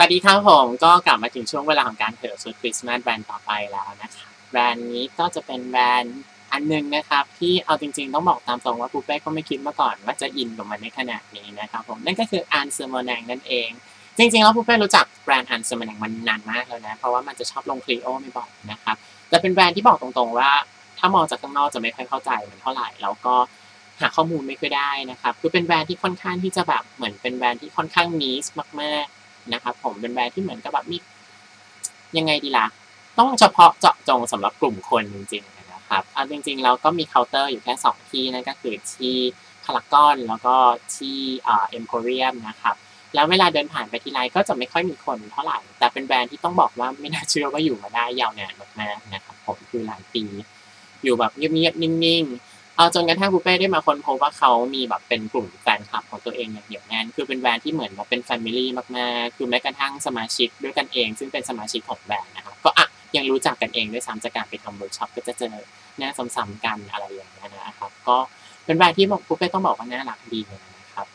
สวัสดีครับผมก็กลับมาถึงช่วงเวลาของการเถิดชุดคริสต์มาสแบรนด์ต่อไปแล้วนะคะแบรนด์นี้ก็จะเป็นแบรนด์อันหนึงนะครับ ที่เอาจริงๆ ต้องบอกตามตรงว่าปูเป้ก็ไม่คิดมาก่อนว่าจะอินกับมันในขนาดนี้นะครับผมนั่นก็คืออันเซอร์โมแนงนั่นเอง จริงๆ แล้วปูเป้รู้จักแบรนด์อันเซอร์โมแนงมันนานมากแล้วนะ เพราะว่ามันจะชอบลงคลีโอไม่บอยนะครับแต่เป็นแบรนด์ที่บอกตรงๆว่า ถ้ามองจากข้างนอกจะไม่ค่อยเข้าใจมันเท่าไหร่แล้วก็หาข้อมูลไม่ค่อยได้นะครับคือเป็นแบรนด์ที่ค่อนข้างที่จะแบบเหมือนเป็นแบรนด์ที่ค่อนข้างนิสมากๆ นะครับผมเป็นแบรนด์ที่เหมือนกับแบบมียังไงดีล่ะ ต้องเฉพาะเจาะจงสำหรับกลุ่มคนจริงๆนะครับเอาจริงๆเราก็มีเคาน์เตอร์อยู่แค่ 2 ที่นั่นก็คือที่พารากอนแล้วก็ที่เอ็มโพเรียมนะครับแล้วเวลาเดินผ่านไปทีไรก็จะไม่ค่อยมีคนเท่าไหร่ แต่เป็นแบรนด์ที่ต้องบอกว่าไม่น่าเชื่อว่าอยู่มาได้ยาวนานมากๆนะครับผมคือหลายปี อยู่แบบเงียบๆนิ่งๆ เอาจนกระทั่งบุเป้ได้มาค้นพบว่าเขามีแบบเป็นกลุ่มแฟนคลับของตัวเองอย่างเหนียวแน่นคือเป็นแบรนด์ที่เหมือนมาเป็นแฟมิลี่มากๆ คือแม้กระทั่งสมาชิกด้วยกันเอง ซึ่งเป็นสมาชิกของแบรนด์นะครับก็อะยังรู้จักกันเองด้วยซ้ำจากการไปทำเวิร์กช็อปก็จะเจอหน้าซ้ำๆกันอะไรอย่างเงี้ยนะครับ ก็เป็นแบรนด์ที่บอกบุเป้ต้องบอกว่าน่ารักดีเลยนะครับ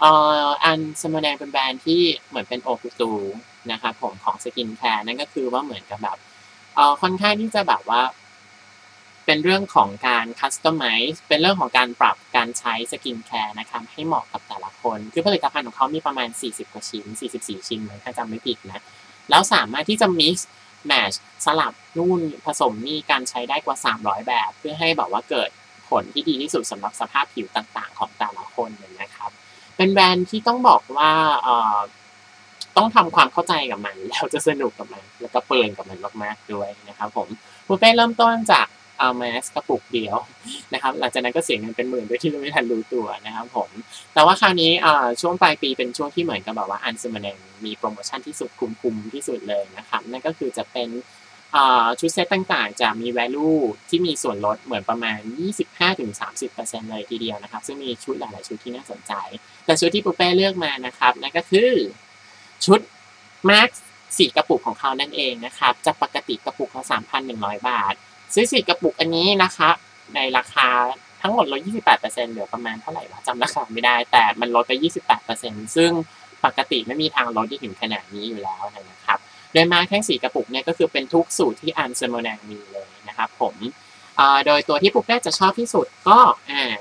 เอออันสมแดงเป็นแบรนด์ที่เหมือนเป็นโอคุตูนะครับผมของสกินแคร์นั่นก็คือว่าเหมือนกับแบบเออค่อนข้างที่จะแบบว่า เป็นเรื่องของการคัสตอมไมซ์เป็นเรื่องของการปรับการใช้สกินแคร์นะครับให้เหมาะกับแต่ละคน คือผลิตภัณฑ์ของเขามีประมาณ 40 กว่าชิ้น 44 ชิ้นนถ้าจำไม่ผิดนะ แล้วสามารถที่จะ mix match สลับนู่นผสมนี่การใช้ได้กว่า 300 แบบ เพื่อให้แบบว่าเกิดผลที่ดีที่สุดสำหรับสภาพผิวต่างๆ ของแต่ละคนเลยนะครับ เป็นแบรนด์ที่ต้องบอกว่าต้องทำความเข้าใจกับมัน แล้วจะสนุกกับมัน แล้วก็เปินกับมันมากๆด้วยนะครับผมบุฟเฟ่เริ่มต้นจาก เอาแมสกระปุกเดียวนะครับหลังจากนั้นก็เสียเงินเป็นหมื่นโดยที่เราไม่ทันรู้ตัวนะครับผมแต่ว่าคราวนี้ช่วงปลายปีเป็นช่วงที่เหมือนกับแบบว่าอันซึมแนงมีโปรโมชั่นที่สุดคุ้มๆที่สุดเลยนะครับนั่นก็คือจะเป็นชุดเซตต่างๆ จะมี value ที่มีส่วนลดเหมือนประมาณ 25-30%เลยทีเดียวนะครับ ซึ่งมีชุดหลายๆชุดที่น่าสนใจ แต่ชุดที่ปูเป้เลือกมานะครับนั่นก็คือชุด Max สีกระปุกของเขานั่นเองนะครับจากปกติกระปุกละ3,100 บาท ซื้อสีกระปุกอันนี้นะคะ ในราคาทั้งหมดลด 28%เหลือประมาณเท่าไหร่วะจำราคาไม่ได้ แต่มันลดไป 28%ซึ่งปกติไม่มีทางลดที่ถึงขนาดนี้อยู่แล้วนะครับ โดยมาแท่งสีกระปุกเนี่ยก็คือเป็นทุกสูตรที่อันเซอร์โมแนงมีเลยนะครับผม โดยตัวที่ปุ๊กแรกจะชอบที่สุดก็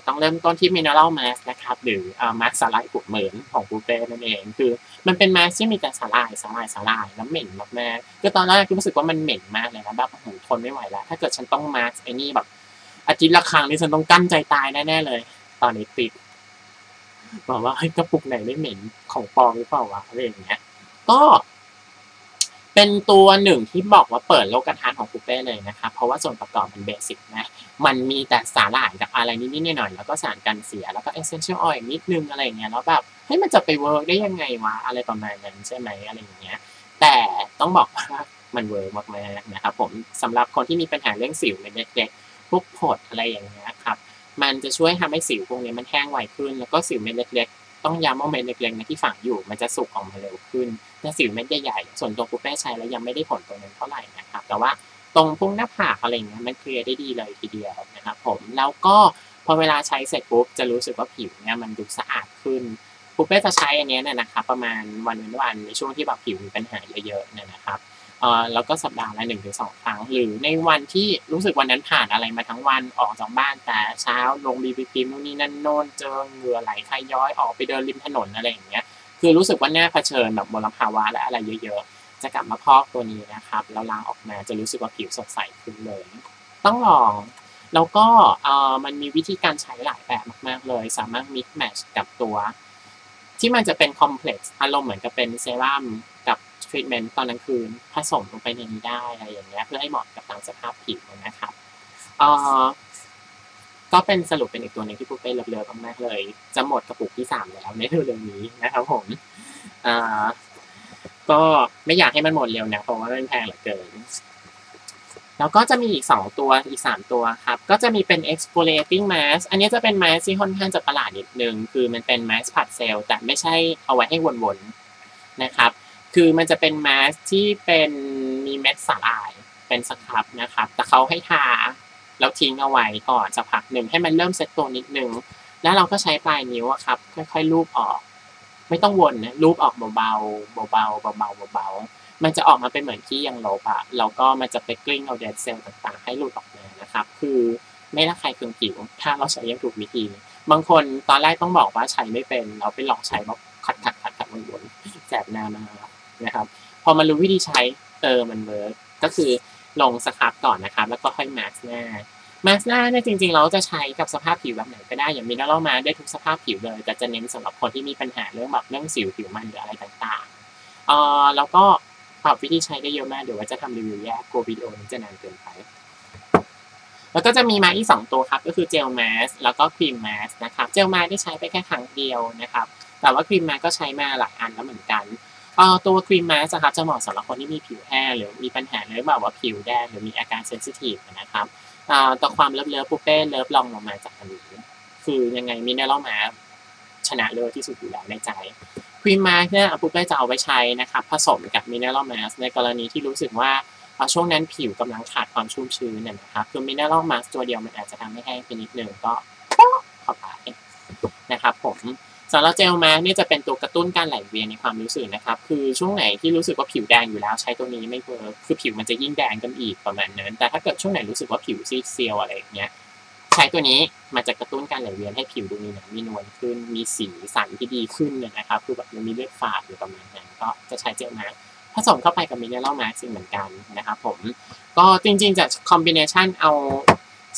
ต้องเริ่มต้นที่ Mineral Mask นะครับ หรือมาร์คสาลายปุกเหมือนของปุ๊กเป้นั่นเอง คือมันเป็นมาสที่มีแต่สาลายสาลายสาลายแล้วเหม็นมากๆคือตอนแรกรู้สึกว่ามันเหม็นมากเลยนะแบบโอ้โหทนไม่ไหวแล้ว ถ้าเกิดฉันต้องมาร์คไอ้นี่แบบอาทิตย์ละครั้งนี่ฉันต้องกั้นใจตายแน่ๆเลย ตอนนี้ติดบอกว่าเฮ้ยกระปุกไหนไม่เหม็นของปลอมหรือเปล่าวะอะไรอย่างเงี้ย ก็ เป็นตัวหนึ่งที่บอกว่าเปิดโลกทัศน์ของปูเป้เลยนะครับเพราะว่าส่วนประกอบมันเบสิกนะ มันมีแต่สาหร่ายกับอะไรนิดๆหน่อยๆแล้วก็สารกันเสียแล้วก็เอเซนเชียลออยล์นิดนึงอะไรเงี้ยแล้วแบบเฮ้ยมันจะไปเวิร์กได้ยังไงวะอะไรประมาณนั้นใช่ไหมอะไรอย่างเงี้ย แต่ต้องบอกว่ามันเวิร์กมากๆนะครับผมสำหรับคนที่มีปัญหาเรื่องสิวเล็กๆพวกผดอะไรอย่างเงี้ยครับมันจะช่วยทำให้สิวพวกนี้มันแห้งไวขึ้น แล้วก็สิวเม็ดเล็ก ต้องย้ำว่าเม็ดเล็กๆนะที่ฝังอยู่มันจะสุกออกมาเร็วขึ้นแต่สิวเม็ดใหญ่ๆส่วนตัวปูเป้ใช้แล้วยังไม่ได้ผลตรงนั้นเท่าไหร่นะครับแต่ว่าตรงพุ่งหน้าผากอะไรเงี้ยมันเคลียร์ได้ดีเลยทีเดียวนะครับผมแล้วก็พอเวลาใช้เสร็จปุ๊บจะรู้สึกว่าผิวเนี่ยมันดูสะอาดขึ้นปูเป้จะใช้อันนี้เนี่ยนะครับประมาณวันเว้นวันในช่วงที่แบบผิวมีปัญหาเยอะๆเนี่ยนะครับ แล้วก็สัปดาห์ละหนึ่งถึงสองครั้ง หรือในวันที่รู้สึกวันนั้นผ่านอะไรมาทั้งวันออกจากบ้านแต่เช้าลงบีบีครีมนู่นนี่นั่นโน่นเจอเหงื่อไหลใครย้อยออกไปเดินริมถนนอะไรอย่างเงี้ยคือรู้สึกว่าหน้าเผชิญแบบมลภาวะและอะไรเยอะ ๆ จะกลับมาพอกตัวนี้นะครับแล้วล้างออกมาจะรู้สึกว่าผิวสดใสขึ้นเลย ต้องลองแล้วก็มันมีวิธีการใช้หลายแบบมากๆเลย สามารถ mix match กับตัว ที่มันจะเป็นคอมเพล็กซ์อารมณ์เหมือนกับเป็นเซรั่ม ทรีทเมนต์ตอนกลางคืนผสมลงไปในนี้ได้อะไรอย่างเงี้ยเพื่อให้เหมาะกับตามสภาพผิวนะครับเอ่อก็เป็นสรุปเป็นอีกตัวหนึ่งที่ปุ๊กเป้เลิฟๆมากๆเลย จะหมดกระปุกที่สามแล้วในเร็วๆนี้นะครับผมอ่าก็ไม่อยากให้มันหมดเร็วนะเพราะว่ามันแพงเหลือเกิน แล้วก็จะมีอีก 2 ตัวอีก 3 ตัวครับ ก็จะมีเป็น exfoliating mask อันนี้จะเป็น mask ที่ค่อนข้างจะประหลาดนิดนึง คือมันเป็น mask ผัดเซลล์แต่ไม่ใช่เอาไว้ให้วนๆนะครับ คือมันจะเป็น mask ที่เป็นมีเม็ดสาหร่ายเป็นสครับนะครับ แต่เขาให้ทาแล้วทิ้งเอาไว้ก่อนสักพักหนึ่งให้มันเริ่มเซ็ตตัวนิดนึง แล้วเราก็ใช้ปลายนิ้วอะครับ ค่อยๆลูบออก ไม่ต้องวนนะรูปออกเบาๆเบาๆเบาๆเบาๆมันจะออกมาเป็นเหมือนที่ยังลบอะแล้วก็มันจะไปกลิ้งเอาเดดเซลล์ต่างๆ ให้หลุดออกมานะครับ คือไม่ละใครเคืองผิว ถ้าเราใช้ยังถูกวิธี บางคนตอนแรกต้องบอกว่าใช้ไม่เป็น เราไปลองใช้แบบขัดขัดขัดขัดวนๆแสบหน้ามาก นะครับ พอมารู้วิธีใช้เออมันเวิร์กก็คือลงสครับก่อนนะครับ แล้วก็ค่อยมาสหน้ามาสหน้าเนี่ยจริงๆ เราจะใช้กับสภาพผิวแบบไหนก็ได้ อย่างมินเนอรัลมาได้ทุกสภาพผิวเลย แต่จะเน้นสำหรับคนที่มีปัญหาเรื่องแบบเรื่องสิวผิวมันหรืออะไรต่างๆเออแล้วก็ปรับวิธีใช้ได้เยอะมากเดี๋ยวว่าจะทำรีวิวแยกกลัววิดีโอนี้จะนานเกินไปแล้วก็จะมีมาอีกสองตัวครับก็คือเจลมาสแล้วก็ครีมมาสนะครับเจลมาได้ใช้ไปแค่ครั้งเดียวนะครับแต่ว่าครีมมาก็ใช้มาหลายอันแล้วเหมือนกัน เอ่อตัวครีมมาสครับจะเหมาะสำหรับคนที่มีผิวแห้งหรือมีปัญหาเรื่องแบบว่าผิวแดงหรือมีอาการเซนซิทีฟนะครับต่อความเลิฟเลิฟปุ๊เป้เลิฟลองลงมาจากอันนี้คือยังไงมินเนอรัลมาชนะเลิศที่สุดอยู่แล้วในใจครีมมาเนี่ยปุ๊เป้จะเอาไว้ใช้นะครับผสมกับมินเนอรัลมาในกรณีที่รู้สึกว่าช่วงนั้นผิวกำลังขาดความชุ่มชื้นนะครับคือมินเนอรัลมาตัวเดียวมันอาจจะทำให้แห้งไปนิดนึงก็เข้าไปนะครับผม สำหรับเจลมาเนี่ยจะเป็นตัวกระตุ้นการไหลเวียนในความรู้สึกนะครับ คือช่วงไหนที่รู้สึกว่าผิวแดงอยู่แล้วใช้ตัวนี้ไม่เวิร์คคือผิวมันจะยิ่งแดงกันอีกประมาณนั้น แต่ถ้าเกิดช่วงไหนรู้สึกว่าผิวซีดเซียวอะไรอย่างเงี้ยใช้ตัวนี้มันจะกระตุ้นการไหลเวียนให้ผิวดูมีหนามีนวลขึ้น มีสีสันที่ดีขึ้นนะครับ คือแบบมันมีเลือดฝาดอยู่ประมาณนั้นก็จะใช้เจลมาผสมเข้าไปกับมิเนอรัลมาร์กเหมือนกันนะครับผมก็จริงๆจะคอมบิเนชันเอา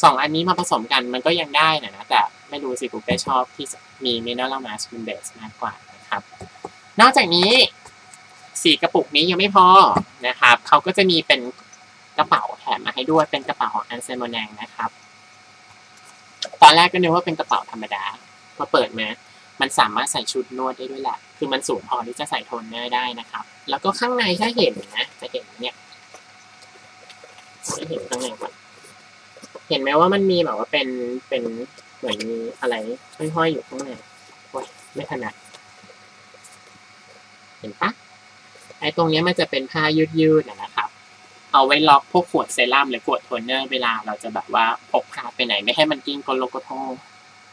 สองอันนี้มาผสมกันมันก็ยังได้นะนะแต่ไม่รู้สิกูเป้ชอบที่มีมินเนอรัลมาสเป็นเบสมากกว่านะครับ นอกจากนี้สีกระปุกนี้ยังไม่พอนะครับเขาก็จะมีเป็นกระเป๋าแถมมาให้ด้วยเป็นกระเป๋าของอันเซโมแนงนะครับ ตอนแรกก็นึกว่าเป็นกระเป๋าธรรมดาพอเปิดมามันสามารถใส่ชุดนวดได้ด้วยแหละ คือมันสูงพอที่จะใส่โทนเนอร์ได้นะครับ แล้วก็ข้างในถ้าเห็นนะ จะเห็นเนี่ยจะเห็นข้างในก่อน เห็นไหมว่ามันมีแบบว่าเป็นเป็นเหมือนมีอะไรห้อยๆอยู่ข้างในโอ้ยไม่ถนัดเห็นปะไอ้ตรงนี้มันจะเป็นผ้ายืดๆนะครับ เอาไว้ล็อกพวกขวดเซรั่มหรือขวดโทนเนอร์เวลาเราจะแบบว่าพกพาไปไหนไม่ให้มันกิ้งกลโลโกโท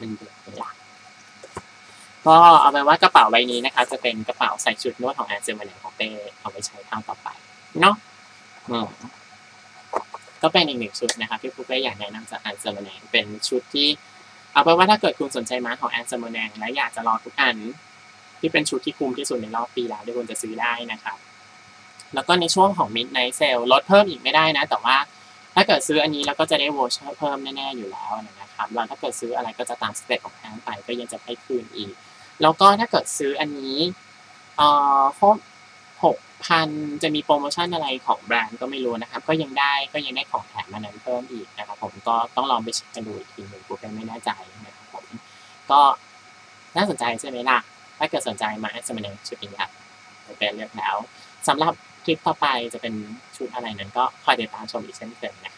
มันเดือดเลาก็เอาไปว่ากระเป๋าใบนี้นะคะ จะเป็นกระเป๋าใส่ชุดนวดของแอนเซอร์มาเนของเป้เอาไว้ใช้ครั้งต่อไปเนาะอืม ก็เป็นอีกหนึ่งชุดนะครับที่ปุ๊เป้อยากแนะนำจากแอนเซอร์มเนเป็นชุดที่เอาไปว่าถ้าเกิดคุณสนใจมาของแอนเซอร์มเนและอยากจะรองทุกอัน ที่เป็นชุดที่คุ้มที่สุดในรอบปีแล้วที่คุณจะซื้อได้นะครับ แล้วก็ในช่วงของ Midnight Sale ลดเพิ่มอีกไม่ได้นะ แต่ว่าถ้าเกิดซื้ออันนี้แล้วก็จะได้โวเชอร์เพิ่มแน่ๆอยู่แล้วนะครับแล้วถ้าเกิดซื้ออะไรก็จะตามสเต็ปของห้างไปก็ยังจะให้คืนอีก แล้วก็ถ้าเกิดซื้ออันนี้เอ่อ พันจะมีโปรโมชั่นอะไรของแบรนด์ก็ไม่รู้นะครับ ก็ยังได้ก็ยังได้ของแถมมานั้นเพิ่มอีกนะครับผมก็ต้องลองไปเช็คกันดูอีกทีหนึ่งกูเป็นไม่แน่ใจนะครับผมก็น่าสนใจใช่ไหมล่ะ ถ้าเกิดสนใจมาให้สมัยชุดนี้ครับเป็นเลือกแล้วสำหรับคลิปต่อไปจะเป็นชุดอะไรนั้นก็คอยติดตามชมอีกเช่นเคยนะครับ